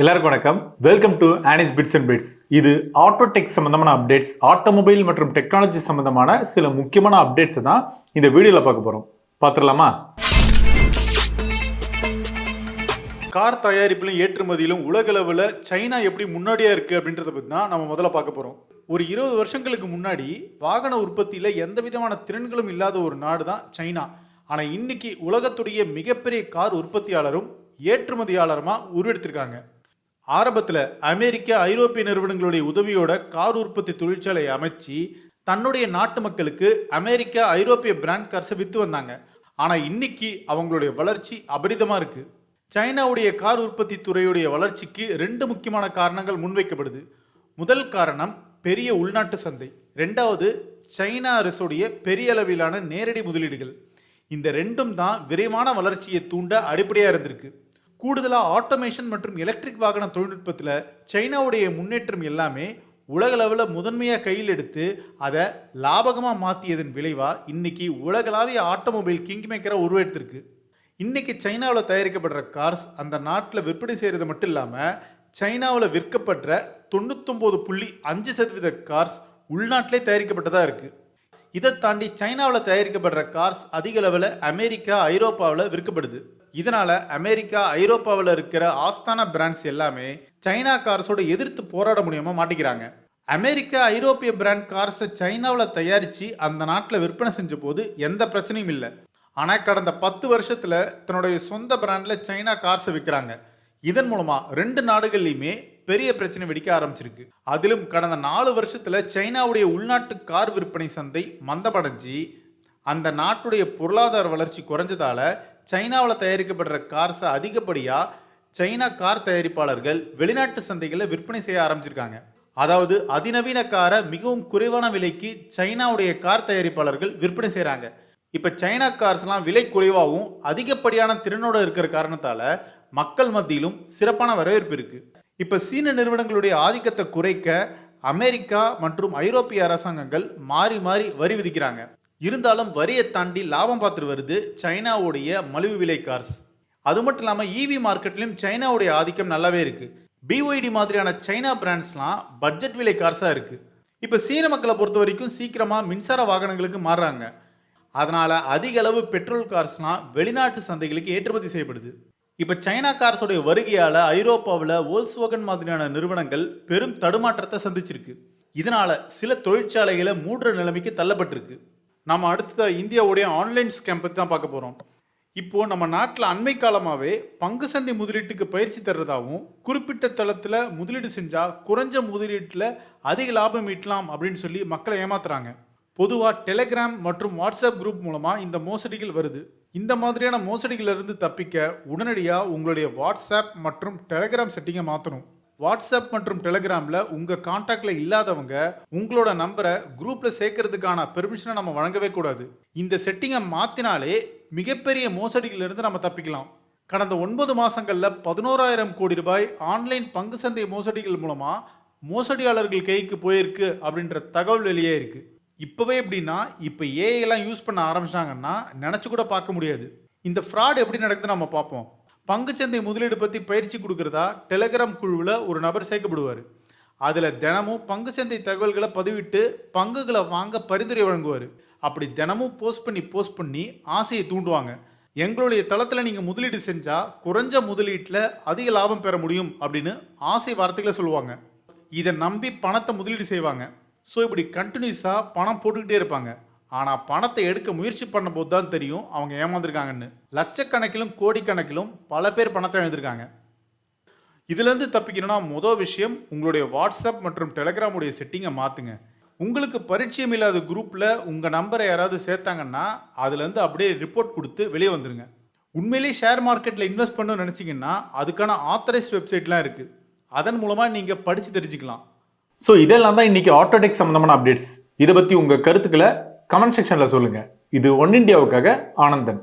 எல்லாருக்கும் வணக்கம். Welcome to Annie's bits and bits இது ஆட்டோ டெக் சம்மந்தமான அப்டேட்ஸ் ஆட்டோமொபைல் மற்றும் டெக்னாலஜி சம்மந்தமான சில முக்கியமான அப்டேட்ஸை தான் இந்த வீடியோவில் பார்க்க போகிறோம் பார்த்துடலாமா? கார் தயாரிப்பிலும் ஏற்றுமதியிலும் உலகளவில் சைனா எப்படி முன்னாடியாக இருக்குது அப்படின்றத பற்றி தான் நம்ம முதல்ல பார்க்க போகிறோம் ஒரு இருபது வருஷங்களுக்கு முன்னாடி வாகன உற்பத்தியில் எந்த விதமான திறன்களும் இல்லாத ஒரு நாடு தான் சைனா. ஆனால் இன்னைக்கு உலகத்துடைய மிகப்பெரிய கார் உற்பத்தியாளரும் ஏற்றுமதியாளருமா உருவெடுத்திருக்காங்க. ஆரம்பத்தில் அமெரிக்க ஐரோப்பிய நிறுவனங்களுடைய உதவியோட கார் உற்பத்தி தொழிற்சாலையை அமைச்சு தன்னுடைய நாட்டு மக்களுக்கு அமெரிக்க ஐரோப்பிய பிராண்ட் கார்ஸை விற்று வந்தாங்க. ஆனால் இன்னைக்கு அவங்களுடைய வளர்ச்சி அபரிதமாக இருக்கு. சைனாவுடைய கார் உற்பத்தி துறையுடைய வளர்ச்சிக்கு ரெண்டு முக்கியமான காரணங்கள் முன்வைக்கப்படுது. முதல் காரணம் பெரிய உள்நாட்டு சந்தை. ரெண்டாவது சைனா அரசுடைய பெரிய அளவிலான நேரடி முதலீடுகள். இந்த ரெண்டும் தான் விரைவான வளர்ச்சியை தூண்ட அடிப்படையாக இருந்திருக்கு. கூடுதலாக ஆட்டோமேஷன் மற்றும் எலக்ட்ரிக் வாகன தொழில்நுட்பத்தில் சைனாவுடைய முன்னேற்றம் எல்லாமே உலகளவில் முதன்மையாக கையில் எடுத்து அதை லாபகமாக மாற்றியதன் விளைவாக இன்றைக்கி உலகளாவிய ஆட்டோமொபைல் கிங் மேக்கராக உருவெடுத்திருக்கு. இன்றைக்கி சைனாவில் தயாரிக்கப்படுற கார்ஸ் அந்த நாட்டில் விற்பனை செய்கிறது மட்டும் இல்லாமல் சைனாவில் விற்கப்படுற தொண்ணூத்தொம்பது புள்ளி அஞ்சு சதவீத கார்ஸ் உள்நாட்டிலே தயாரிக்கப்பட்டதாக இருக்குது இதை தாண்டி சைனாவில் தயாரிக்கப்படுற கார்ஸ் அதிக அளவில் அமெரிக்கா ஐரோப்பாவில் விற்கப்படுது. இதனால் அமெரிக்கா ஐரோப்பாவில் இருக்கிற ஆஸ்தான பிராண்ட்ஸ் எல்லாமே சைனா கார்ஸோட எதிர்த்து போராட முடியாமல் மாட்டிக்கிறாங்க. அமெரிக்கா ஐரோப்பிய பிராண்ட் கார்ஸை சைனாவில் தயாரித்து அந்த நாட்டில் விற்பனை செஞ்ச போது எந்த பிரச்சனையும் இல்லை. ஆனால் கடந்த பத்து வருஷத்தில் தன்னுடைய சொந்த பிராண்டில் சைனா கார்ஸை விற்கிறாங்க இதன் மூலமாக ரெண்டு நாடுகள்லையுமே பெரிய பிரச்சனை வெடிக்க ஆரம்பிச்சிருக்கு. அதிலும் கடந்த நாலு வருஷத்தில் சைனாவுடைய உள்நாட்டு கார் விற்பனை சந்தை மந்தமடைஞ்சு அந்த நாட்டுடைய பொருளாதார வளர்ச்சி குறைஞ்சதால சைனாவில் தயாரிக்கப்படுற கார்ஸை அதிகப்படியாக சைனா கார் தயாரிப்பாளர்கள் வெளிநாட்டு சந்தைகளில் விற்பனை செய்ய ஆரம்பிச்சிருக்காங்க. அதாவது அதிநவீன காரை மிகவும் குறைவான விலைக்கு சைனாவுடைய கார் தயாரிப்பாளர்கள் விற்பனை செய்கிறாங்க இப்போ சைனா கார்ஸ்லாம் விலை குறைவாகவும் அதிகப்படியான திறனோடு இருக்கிற காரணத்தால் மக்கள் மத்தியிலும் சிறப்பான வரவேற்பு இருக்குது இப்போ சீன நிறுவனங்களுடைய ஆதிக்கத்தை குறைக்க அமெரிக்கா மற்றும் ஐரோப்பிய அரசாங்கங்கள் மாறி மாறி வரி விதிக்கிறாங்க. இருந்தாலும் வரியை தாண்டி லாபம் பார்த்துட்டு வருது சைனாவுடைய மலிவு விலை கார்ஸ் அது மட்டும் இல்லாமல் ஈவி மார்க்கெட்லையும் சைனாவுடைய ஆதிக்கம் நல்லாவே இருக்கு. பிஒய்டி மாதிரியான சைனா பிராண்ட்ஸ்லாம் பட்ஜெட் விலை கார்ஸாக இருக்கு. இப்போ சீன மக்களை பொறுத்த வரைக்கும் சீக்கிரமாக மின்சார வாகனங்களுக்கு மாறுறாங்க. அதனால் அதிக அளவு பெட்ரோல் கார்ஸ்லாம் வெளிநாட்டு சந்தைகளுக்கு ஏற்றுமதி செய்யப்படுது. இப்போ சைனா கார்ஸோடைய வருகையால் ஐரோப்பாவில் ஓல்ஸ்வோகன் மாதிரியான நிறுவனங்கள் பெரும் தடுமாற்றத்தை சந்திச்சிருக்கு. இதனால் சில தொழிற்சாலைகளை மூடுற நிலைமைக்கு தள்ளப்பட்டிருக்கு. நம்ம அடுத்த இந்தியாவுடைய ஆன்லைன் ஸ்கேம் பற்றி தான் பார்க்க போகிறோம் இப்போது நம்ம நாட்டில் அண்மை காலமாகவே பங்கு சந்தை முதலீட்டுக்கு பயிற்சி தர்றதாகவும் குறிப்பிட்ட தளத்தில் முதலீடு செஞ்சால் குறைஞ்ச முதலீட்டில் அதிக லாபம் ஈட்டலாம் அப்படின்னு சொல்லி மக்களை ஏமாத்துறாங்க. பொதுவாக டெலிகிராம் மற்றும் வாட்ஸ்அப் குரூப் மூலமாக இந்த மோசடிகள் வருது. இந்த மாதிரியான மோசடிகளிலிருந்து தப்பிக்க உடனடியாக உங்களுடைய வாட்ஸ்அப் மற்றும் டெலிகிராம் செட்டிங்கை மாற்றணும் வாட்ஸ்அப் மற்றும் டெலிகிராமில் உங்கள் காண்டாக்டில் இல்லாதவங்க உங்களோட நம்பரை குரூப்பில் சேர்க்கறதுக்கான பெர்மிஷனை நம்ம வழங்கவே கூடாது. இந்த செட்டிங்கை மாற்றினாலே மிகப்பெரிய மோசடிகளிலிருந்து நம்ம தப்பிக்கலாம். கடந்த ஒன்பது மாதங்களில் பதினோராயிரம் கோடி ரூபாய் ஆன்லைன் பங்கு சந்தை மோசடிகள் மூலமாக மோசடியாளர்கள் கைக்கு போயிருக்கு அப்படின்ற தகவல் வெளியே இருக்குது இப்போவே எப்படின்னா இப்போ ஏஐலாம் யூஸ் பண்ண ஆரம்பிச்சாங்கன்னா நினச்சி கூட பார்க்க முடியாது. இந்த ஃப்ராட் எப்படி நடக்குதுன்னு நம்ம பார்ப்போம். பங்குச்சந்தை முதலீடு பற்றி பயிற்சி கொடுக்குறதா? டெலகிராம் குழுவில் ஒரு நபர் சேர்க்கப்படுவார். அதில் தினமும் பங்குச்சந்தை தகவல்களை பதிவிட்டு பங்குகளை வாங்க பரிந்துரை வழங்குவார். அப்படி தினமும் போஸ்ட் பண்ணி போஸ்ட் பண்ணி ஆசையை தூண்டுவாங்க. எங்களுடைய தளத்தில் நீங்கள் முதலீடு செஞ்சால் குறைஞ்ச முதலீட்டில் அதிக லாபம் பெற முடியும் அப்படின்னு ஆசை வார்த்தைகளை சொல்லுவாங்க. இதை நம்பி பணத்தை முதலீடு செய்வாங்க. ஸோ இப்படி கண்டினியூஸாக பணம் போட்டுக்கிட்டே இருப்பாங்க. ஆனால் பணத்தை எடுக்க முயற்சி பண்ணும்போது தான் தெரியும் அவங்க ஏமாந்துருக்காங்கன்னு. லட்சக்கணக்கிலும் கோடிக்கணக்கிலும் பல பேர் பணத்தை எழுந்திருக்காங்க இதுலேருந்து தப்பிக்கணும்னா மொதல் விஷயம் உங்களுடைய வாட்ஸ்அப் மற்றும் டெலிகிராமுடைய செட்டிங்கை மாற்றுங்க உங்களுக்கு பரிச்சயம் இல்லாத குரூப்பில் உங்கள் நம்பரை யாராவது சேர்த்தாங்கன்னா அதுலேருந்து அப்படியே ரிப்போர்ட் கொடுத்து வெளியே வந்துடுங்க உண்மையிலேயே ஷேர் மார்க்கெட்டில் இன்வெஸ்ட் பண்ணணும்னு நினச்சிங்கன்னா அதுக்கான ஆத்தரைஸ்ட் வெப்சைட்லாம் இருக்குது அதன் மூலமாக நீங்கள் படித்து தெரிஞ்சுக்கலாம். ஸோ இதெல்லாம் தான் இன்றைக்கி ஆட்டோடெக் சம்மந்தமான அப்டேட்ஸ் இதை பற்றி உங்கள் கருத்துக்களை கமெண்ட் செக்ஷனில் சொல்லுங்கள் இது ஒன் இண்டியாவுக்காக ஆனந்தன்.